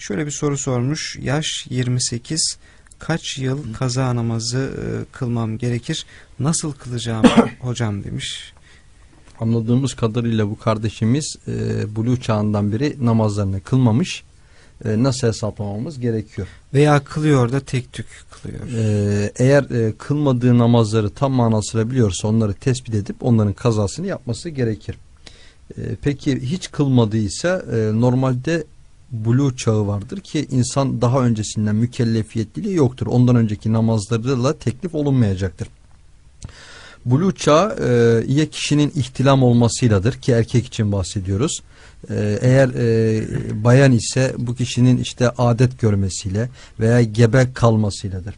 Şöyle bir soru sormuş. Yaş 28 kaç yıl kaza namazı e, kılmam gerekir? Nasıl kılacağım hocam demiş. Anladığımız kadarıyla bu kardeşimiz e, buluğ çağından beri namazlarını kılmamış. E, nasıl hesaplamamız gerekiyor? Veya kılıyor da tek tük kılıyor. E, eğer e, kılmadığı namazları tam manasıyla biliyorsa onları tespit edip onların kazasını yapması gerekir. E, peki hiç kılmadıysa e, normalde buluğ çağı vardır ki insan daha öncesinden mükellefiyetliliği yoktur. Ondan önceki namazlarıyla teklif olunmayacaktır. Buluğ çağı e, ya kişinin ihtilam olmasıyladır ki erkek için bahsediyoruz. E, eğer e, bayan ise bu kişinin işte adet görmesiyle veya gebe kalmasıyladır.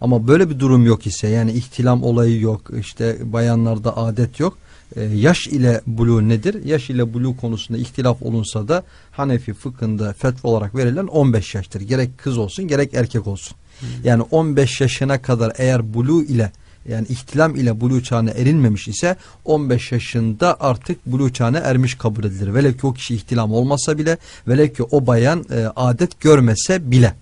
Ama böyle bir durum yok ise yani ihtilam olayı yok işte bayanlarda adet yok. E, yaş ile buluğ nedir? Yaş ile buluğ konusunda ihtilaf olunsa da Hanefi fıkhında fetva olarak verilen 15 yaştır. Gerek kız olsun gerek erkek olsun. Yani 15 yaşına kadar eğer buluğ ile yani ihtilam ile buluğ çağına erinmemiş ise 15 yaşında artık buluğ çağına ermiş kabul edilir. Velev ki o kişi ihtilam olmasa bile velev ki o bayan e, adet görmese bile.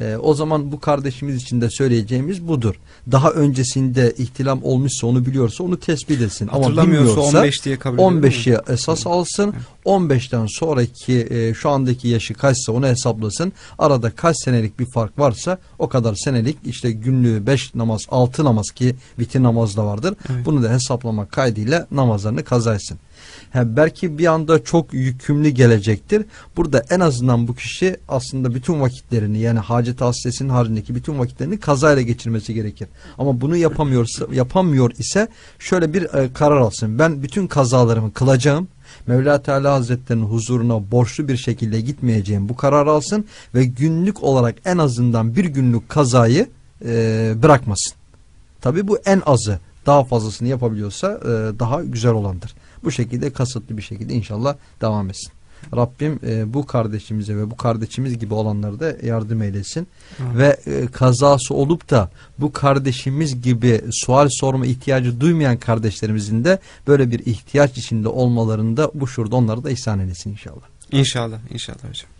E, o zaman bu kardeşimiz için de söyleyeceğimiz budur. Daha öncesinde ihtilam olmuşsa onu biliyorsa onu tespit etsin. Ama bilmiyorsa 15 diye kabul ediyor mu? 15'i esas alsın. 15'ten sonraki e, şu andaki yaşı kaçsa onu hesaplasın. Arada kaç senelik bir fark varsa o kadar senelik işte günlüğü 5 namaz 6 namaz ki bitir namaz da vardır. Evet. Bunu da hesaplamak kaydıyla namazlarını kaza etsin. Belki bir anda çok yükümlü gelecektir. Burada en azından bu kişi aslında bütün vakitlerini yani hacet hasresinin haricindeki bütün vakitlerini kazayla geçirmesi gerekir. Ama bunu yapamıyorsa yapamıyor ise şöyle bir e, karar alsın. Ben bütün kazalarımı kılacağım. Mevla Teala Hazretlerinin huzuruna borçlu bir şekilde gitmeyeceğim bu kararı alsın ve günlük olarak en azından bir günlük kazayı e, bırakmasın. Tabi bu en azı daha fazlasını yapabiliyorsa e, daha güzel olandır. Bu şekilde kasıtlı bir şekilde inşallah devam etsin. Rabbim e, bu kardeşimize ve bu kardeşimiz gibi olanlara da yardım eylesin. Amin. Ve e, kazası olup da bu kardeşimiz gibi sual sorma ihtiyacı duymayan kardeşlerimizin de böyle bir ihtiyaç içinde olmalarında bu şurada onları da ihsan eylesin inşallah. İnşallah, inşallah hocam.